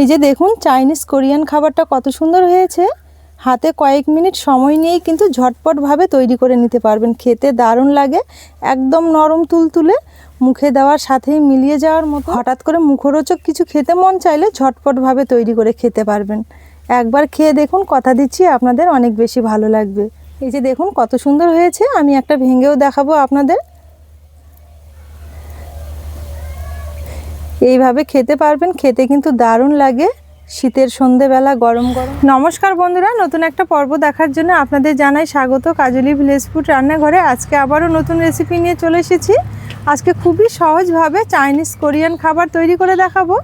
এই যে দেখুন চাইনিজ কোরিয়ান খাবারটা কত সুন্দর হয়েছে। হাতে কয়েক মিনিট সময় নিয়েই কিন্তু ঝটপটভাবে তৈরি করে নিতে পারবেন। খেতে দারুণ লাগে, একদম নরম তুলতুলে, মুখে দেওয়ার সাথেই মিলিয়ে যাওয়ার মতো। হঠাৎ করে মুখরোচক কিছু খেতে মন চাইলে ঝটপটভাবে তৈরি করে খেতে পারবেন। একবার খেয়ে দেখুন, কথা দিচ্ছি, আপনাদের অনেক বেশি ভালো লাগবে। এই যে দেখুন, কত সুন্দর হয়েছে, আমি একটা ভেঙেও দেখাবো আপনাদের। এইভাবে খেতে পারবেন, খেতে কিন্তু দারুণ লাগে। শীতের সন্ধেবেলা গরম গরম। নমস্কার বন্ধুরা, নতুন একটা পর্ব দেখার জন্য আপনাদের জানাই স্বাগত কাজলি ভিলেজ ফুড রান্নাঘরে। আজকে আবারও নতুন রেসিপি নিয়ে চলে এসেছি। আজকে খুবই সহজভাবে চাইনিজ কোরিয়ান খাবার তৈরি করে দেখাবো।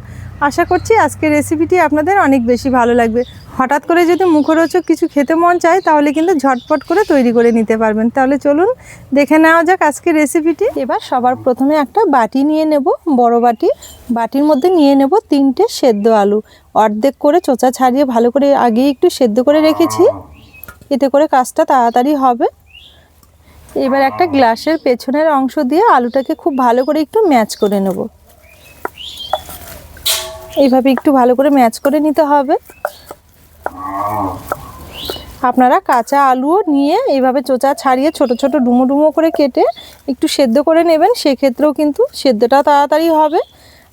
আশা করছি আজকে রেসিপিটি আপনাদের অনেক বেশি ভালো লাগবে। হঠাৎ করে যদি মুখরোচক কিছু খেতে মন চায়, তাহলে কিন্তু ঝটপট করে তৈরি করে নিতে পারবেন। তাহলে চলুন দেখে নেওয়া যাক আজকে রেসিপিটি এবার সবার প্রথমে একটা বাটি নিয়ে নেব, বড় বাটি। বাটির মধ্যে নিয়ে নেব তিনটে সেদ্ধ আলু। অর্ধেক করে চোচা ছাড়িয়ে ভালো করে আগেই একটু সেদ্ধ করে রেখেছি। এতে করে কাজটা তাড়াতাড়ি হবে। এবার একটা গ্লাসের পেছনের অংশ দিয়ে আলুটাকে খুব ভালো করে একটু ম্যাচ করে নেব। এইভাবে একটু ভালো করে ম্যাচ করে নিতে হবে। আপনারা কাঁচা আলুও নিয়ে এইভাবে চোচা ছাড়িয়ে ছোট ছোট ডুমো ডুমো করে কেটে একটু সেদ্ধ করে নেবেন, সেক্ষেত্রেও কিন্তু সেদ্ধটা তাড়াতাড়ি হবে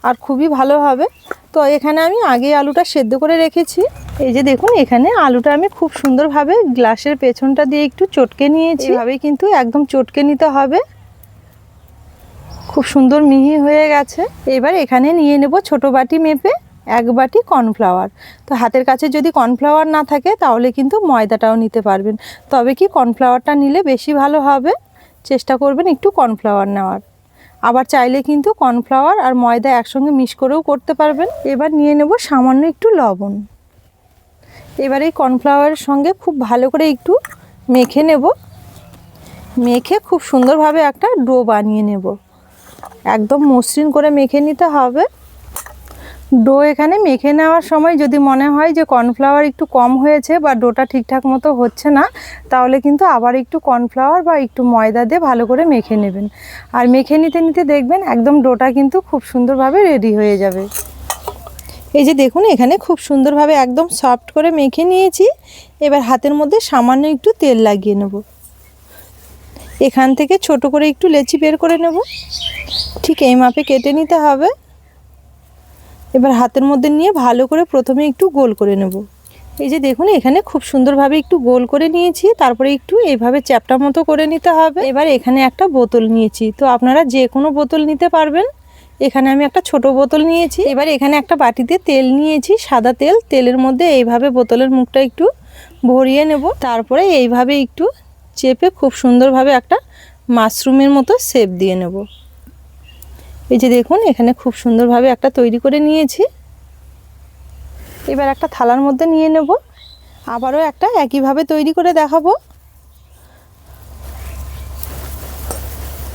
আর খুবই ভালো হবে। তো এখানে আমি আগে আলুটা সেদ্ধ করে রেখেছি। এই যে দেখুন, এখানে আলুটা আমি খুব সুন্দরভাবে গ্লাসের পেছনটা দিয়ে একটু চটকে নিয়েছি। এভাবেই কিন্তু একদম চটকে নিতে হবে। খুব সুন্দর মিহি হয়ে গেছে। এবার এখানে নিয়ে নেব ছোট বাটি মেপে এক বাটি কর্নফ্লাওয়ার। তো হাতের কাছে যদি কর্নফ্লাওয়ার না থাকে তাহলে কিন্তু ময়দাটাও নিতে পারবেন। তবে কি কর্নফ্লাওয়ারটা নিলে বেশি ভালো হবে? চেষ্টা করবেন একটু কর্নফ্লাওয়ার নেওয়ার। আবার চাইলে কিন্তু কর্নফ্লাওয়ার আর ময়দা একসঙ্গে মিক্স করেও করতে পারবেন। এবার নিয়ে নেব সামান্য একটু লবণ। এবার এই কর্নফ্লাওয়ারের সঙ্গে খুব ভালো করে একটু মেখে নেব। মেখে খুব সুন্দরভাবে একটা ডো বানিয়ে নেব। একদম মসৃণ করে মেখে নিতে হবে। ডো এখানে মেখে নেওয়ার সময় যদি মনে হয় যে কর্নফ্লাওয়ার একটু কম হয়েছে বা ডোটা ঠিকঠাক মতো হচ্ছে না, তাহলে কিন্তু আবার একটু কর্নফ্লাওয়ার বা একটু ময়দা দিয়ে ভালো করে মেখে নেবেন। আর মেখে নিতে নিতে দেখবেন একদম ডোটা কিন্তু খুব সুন্দরভাবে রেডি হয়ে যাবে। এই যে দেখুন, এখানে খুব সুন্দরভাবে একদম সফট করে মেখে নিয়েছি। এবার হাতের মধ্যে সামান্য একটু তেল লাগিয়ে নেব। এখান থেকে ছোট করে একটু লেচি বের করে নেব। ঠিক এই মাপে কেটে নিতে হবে। এবার হাতের মধ্যে নিয়ে ভালো করে প্রথমে একটু গোল করে নেব। এই যে দেখুন, এখানে খুব সুন্দরভাবে একটু গোল করে নিয়েছি। তারপরে একটু এইভাবে চ্যাপটা মতো করে নিতে হবে। এবার এখানে একটা বোতল নিয়েছি। তো আপনারা যে কোনো বোতল নিতে পারবেন। এখানে আমি একটা ছোট বোতল নিয়েছি। এবার এখানে একটা বাটিতে তেল নিয়েছি, সাদা তেল। তেলের মধ্যে এইভাবে বোতলের মুখটা একটু ভরিয়ে নেব। তারপরে এইভাবে একটু চেপে খুব সুন্দরভাবে একটা মাশরুমের মতো শেপ দিয়ে নেব। এই যে দেখুন, এখানে খুব সুন্দরভাবে একটা তৈরি করে নিয়েছি। এবার একটা থালার মধ্যে নিয়ে নেব। আবারও একটা একইভাবে তৈরি করে দেখাবো।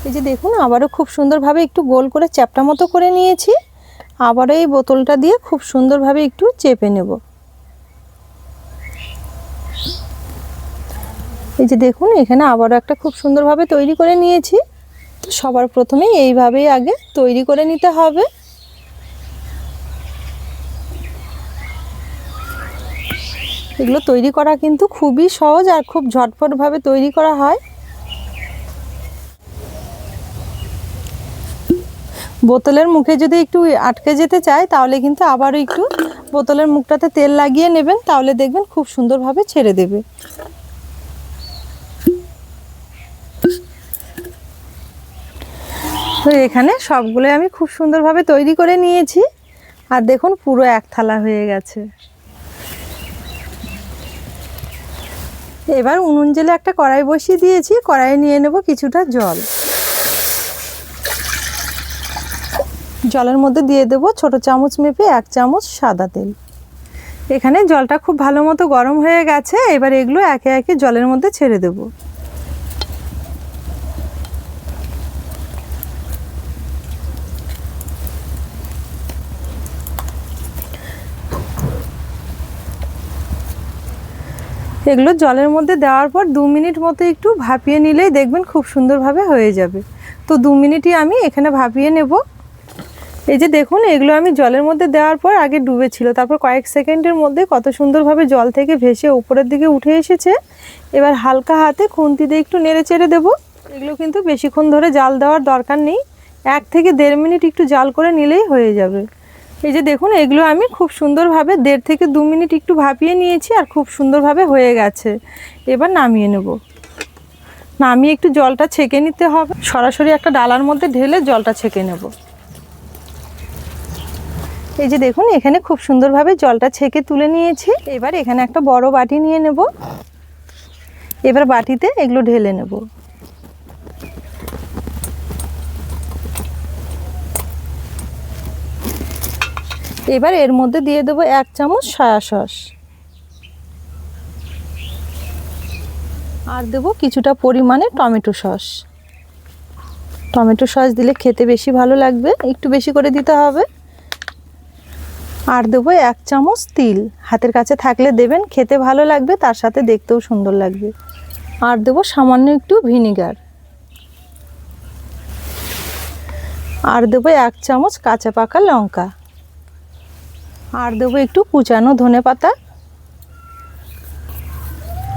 এই যে দেখুন, আবারও খুব সুন্দরভাবে একটু গোল করে চ্যাপটা মতো করে নিয়েছি। আবারও এই বোতলটা দিয়ে খুব সুন্দরভাবে একটু চেপে নেব। এই যে দেখুন, এখানে আবারও একটা খুব সুন্দরভাবে তৈরি করে নিয়েছি। তো সবার প্রথমে এইভাবেই আগে তৈরি করে নিতে হবে। এগুলো তৈরি করা কিন্তু খুবই সহজ আর খুব ঝটপটভাবে তৈরি করা হয়। বোতলের মুখে যদি একটু আটকে যেতে চায়, তাহলে কিন্তু আবারও একটু বোতলের মুখটাতে তেল লাগিয়ে নেবেন, তাহলে দেখবেন খুব সুন্দরভাবে ছেড়ে দেবে। তো এখানে সবগুলো আমি খুব সুন্দরভাবে তৈরি করে নিয়েছি। আর দেখুন, পুরো এক থালা হয়ে গেছে। এবার উনুন জেলে একটা কড়াই বসিয়ে দিয়েছি। কড়াইয়ে নিয়ে নেব কিছুটা জল। জলের মধ্যে দিয়ে দেব ছোট চামচ মেপে এক চামচ সাদা তেল। এখানে জলটা খুব ভালো মতো গরম হয়ে গেছে। এবার এগুলো একে একে জলের মধ্যে ছেড়ে দেবো। এগুলো জলের মধ্যে দেওয়ার পর দু মিনিট মতো একটু ভাপিয়ে নিলেই দেখবেন খুব সুন্দরভাবে হয়ে যাবে। তো দু মিনিটই আমি এখানে ভাপিয়ে নেব। এই যে দেখুন, এগুলো আমি জলের মধ্যে দেওয়ার পর আগে ডুবেছিল তারপর কয়েক সেকেন্ডের মধ্যে কত সুন্দরভাবে জল থেকে ভেসে উপরের দিকে উঠে এসেছে। এবার হালকা হাতে খুন্তি দিয়ে একটু নেড়ে চেড়ে দেবো। এগুলো কিন্তু বেশিক্ষণ ধরে জাল দেওয়ার দরকার নেই। এক থেকে দেড় মিনিট একটু জাল করে নিলেই হয়ে যাবে। এই যে দেখুন, এগুলো আমি খুব সুন্দরভাবে দেড় থেকে দু মিনিট একটু ভাপিয়ে নিয়েছি আর খুব সুন্দরভাবে হয়ে গেছে। এবার নামিয়ে নেব। নামিয়ে একটু জলটা ছেঁকে নিতে হবে। সরাসরি একটা ডালার মধ্যে ঢেলে জলটা ছেঁকে নেব। এই যে দেখুন, এখানে খুব সুন্দরভাবে জলটা ছেঁকে তুলে নিয়েছি। এবার এখানে একটা বড় বাটি নিয়ে নেব। এবার বাটিতে এগুলো ঢেলে নেব। এবার এর মধ্যে দিয়ে দেবো এক চামচ সয়া সস। আর দেবো কিছুটা পরিমাণে টমেটো সস। টমেটো সস দিলে খেতে বেশি ভালো লাগবে, একটু বেশি করে দিতে হবে। আর দেবো এক চামচ তিল। হাতের কাছে থাকলে দেবেন, খেতে ভালো লাগবে, তার সাথে দেখতেও সুন্দর লাগবে। আর দেবো সামান্য একটু ভিনিগার। আর দেবো এক চামচ কাঁচা পাকা লঙ্কা। আর দেবো একটু কুচানো ধনে পাতা।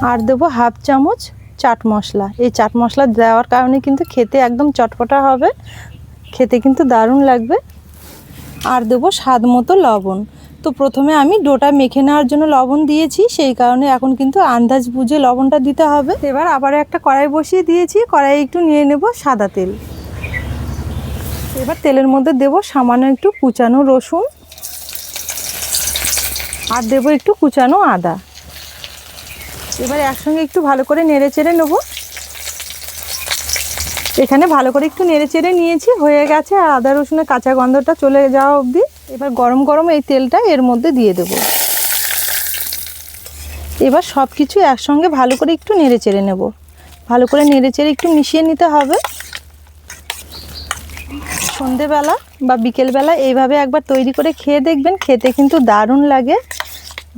আর দেবো হাফ চামচ চাট মশলা। এই চাট মশলা দেওয়ার কারণে কিন্তু খেতে একদম চটপটা হবে। খেতে কিন্তু দারুণ লাগবে। আর দেবো স্বাদ মতো লবণ। তো প্রথমে আমি ডোটা মেখে নেওয়ার জন্য লবণ দিয়েছি, সেই কারণে এখন কিন্তু আন্দাজ বুঝে লবণটা দিতে হবে। এবার আবারও একটা কড়াই বসিয়ে দিয়েছি কড়াই একটু নিয়ে নেব সাদা তেল। এবার তেলের মধ্যে দেব সামান্য একটু কুচানো রসুন। আর দেবো একটু কুচানো আদা। এবার একসঙ্গে একটু ভালো করে নেড়ে চেড়ে নেব। এখানে ভালো করে একটু নেড়ে চেড়ে নিয়েছি, হয়ে গেছে। আর আদা রসুনের কাঁচা গন্ধটা চলে যাওয়া অবধি এবার গরম গরম এই তেলটা এর মধ্যে দিয়ে দেব। এবার সব কিছু একসঙ্গে ভালো করে একটু নেড়ে চেড়ে নেব। ভালো করে নেড়ে চেড়ে একটু মিশিয়ে নিতে হবে। সন্ধেবেলা বা বিকেলবেলা এইভাবে একবার তৈরি করে খেয়ে দেখবেন, খেতে কিন্তু দারুণ লাগে।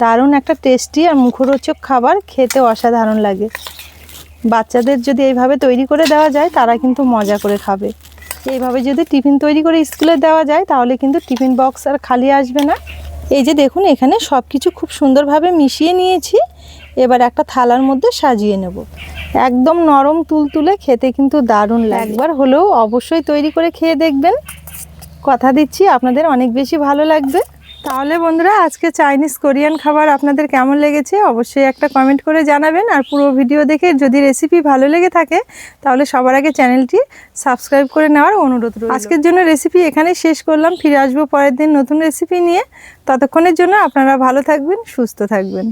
দারুণ একটা টেস্টি আর মুখরোচক খাবার, খেতে অসাধারণ লাগে। বাচ্চাদের যদি এইভাবে তৈরি করে দেওয়া যায়, তারা কিন্তু মজা করে খাবে। এইভাবে যদি টিফিন তৈরি করে স্কুলে দেওয়া যায়, তাহলে কিন্তু টিফিন বক্স আর খালি আসবে না। এই যে দেখুন, এখানে সব কিছু খুব সুন্দরভাবে মিশিয়ে নিয়েছি। এবার একটা থালার মধ্যে সাজিয়ে নেব। একদম নরম তুলতুলে খেতে কিন্তু দারুণ লাগে। একবার হলেও অবশ্যই তৈরি করে খেয়ে দেখবেন। কথা দিচ্ছি, আপনাদের অনেক বেশি ভালো লাগবে। তাহলে বন্ধুরা, আজকে চাইনিজ কোরিয়ান খাবার আপনাদের কেমন লেগেছে অবশ্যই একটা কমেন্ট করে জানাবেন। আর পুরো ভিডিও দেখে যদি রেসিপি ভালো লেগে থাকে, তাহলে সবার আগে চ্যানেলটি সাবস্ক্রাইব করে নেওয়ার অনুরোধ রইল। আজকের জন্য রেসিপি এখানে শেষ করলাম। ফিরে আসব পরের দিন নতুন রেসিপি নিয়ে। ততক্ষণের জন্য আপনারা ভালো থাকবেন, সুস্থ থাকবেন।